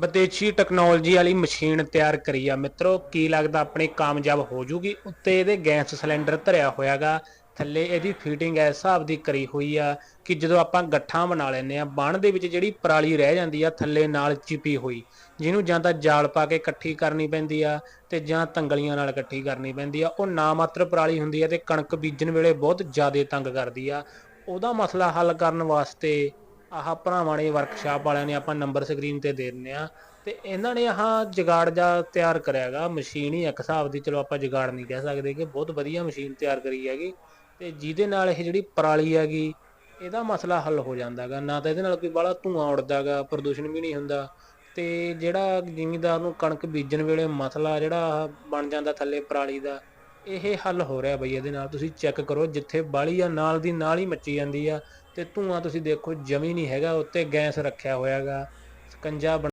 ਵਿਦੇਸ਼ੀ ਟੈਕਨੋਲੋਜੀ ਵਾਲੀ ਮਸ਼ੀਨ ਤਿਆਰ ਕਰੀ ਆ। ਮਿੱਤਰੋ, ਕੀ ਲੱਗਦਾ ਆਪਣੇ ਕਾਮਯਾਬ ਹੋ ਜੂਗੀ? ਉੱਤੇ ਇਹਦੇ ਗੈਸ ਸਿਲੰਡਰ ਧਰਿਆ ਹੋਇਆਗਾ। ਥੱਲੇ ਇਹਦੀ ਫੀਟਿੰਗ ਇਸ ਹਿਸਾਬ ਦੀ ਕਰੀ ਹੋਈ ਆ ਕਿ ਜਦੋਂ ਆਪਾਂ ਗੱਠਾਂ ਬਣਾ ਲੈਂਦੇ ਆ, ਬਣ ਦੇ ਵਿੱਚ ਜਿਹੜੀ ਪਰਾਲੀ ਰਹਿ ਜਾਂਦੀ ਆ, ਥੱਲੇ ਨਾਲ ਚਿਪੀ ਹੋਈ, ਜਿਹਨੂੰ ਜਾਂ ਤਾਂ ਜਾਲ ਪਾ ਕੇ ਇਕੱਠੀ ਕਰਨੀ ਪੈਂਦੀ ਆ ਤੇ ਜਾਂ ਤੰਗਲੀਆਂ ਨਾਲ ਇਕੱਠੀ ਕਰਨੀ ਪੈਂਦੀ ਆ। ਉਹ ਨਾ ਮਾਤਰ ਪਰਾਲੀ ਹੁੰਦੀ ਆ ਤੇ ਕਣਕ ਬੀਜਣ ਵੇਲੇ ਬਹੁਤ ਜ਼ਿਆਦਾ ਤੰਗ ਕਰਦੀ ਆ। ਉਹਦਾ ਮਸਲਾ ਹੱਲ ਕਰਨ ਵਾਸਤੇ ਆਹ ਭਰਾਵਾਂ ਨੇ ਵਰਕਸ਼ਾਪ ਵਾਲਿਆਂ ਨੇ ਆਪਾਂ ਨੰਬਰ ਸਕਰੀਨ ਤੇ ਦੇ ਦਿੰਨੇ ਆ ਤੇ ਇਹਨਾਂ ਨੇ ਆਹ ਜਗਾੜ ਜਾ ਤਿਆਰ ਕਰਿਆਗਾ ਮਸ਼ੀਨ ਹੀ ਇੱਕ ਹਿਸਾਬ ਦੀ। ਚਲੋ ਆਪਾਂ ਜਗਾੜ ਨਹੀਂ ਕਹਿ ਸਕਦੇ ਕਿ ਬਹੁਤ ਵਧੀਆ ਮਸ਼ੀਨ ਤਿਆਰ ਕਰੀ ਹੈਗੀ। ਤੇ ਜਿਹਦੇ ਨਾਲ ਇਹ ਜਿਹੜੀ ਪਰਾਲੀ ਹੈਗੀ, ਇਹਦਾ ਮਸਲਾ ਹੱਲ ਹੋ ਜਾਂਦਾਗਾ ਨਾ ਤਾਂ ਇਹਦੇ ਨਾਲ ਕੋਈ ਬਾਹਲਾ ਧੂਆਂ ਉੱਡਦਾਗਾ ਪ੍ਰਦੂਸ਼ਣ ਵੀ ਨਹੀਂ ਹੁੰਦਾ। ਤੇ ਜਿਹੜਾ ਜ਼ਿਮੀਂਦਾਰ ਨੂੰ ਕਣਕ ਬੀਜਣ ਵੇਲੇ ਮਸਲਾ ਜਿਹੜਾ ਆਹ ਬਣ ਜਾਂਦਾ ਥੱਲੇ ਪਰਾਲੀ ਦਾ, ਇਹ ਹੱਲ ਹੋ ਰਿਹਾ ਬਈ ਇਹਦੇ ਨਾਲ। ਤੁਸੀਂ ਚੈੱਕ ਕਰੋ, ਜਿੱਥੇ ਬਾਲੀ ਆ, ਨਾਲ ਦੀ ਨਾਲ ਹੀ ਮੱਚੀ ਜਾਂਦੀ ਆ। ਤੇ ਧੂਆਂ ਤੁਸੀਂ ਦੇਖੋ ਜਮੀ ਨਹੀਂ ਹੈਗਾ ਉੱਤੇ ਗੈਸ ਰੱਖਿਆ ਹੋਇਆਗਾ ਸਕੰਜਾ ਬਣ-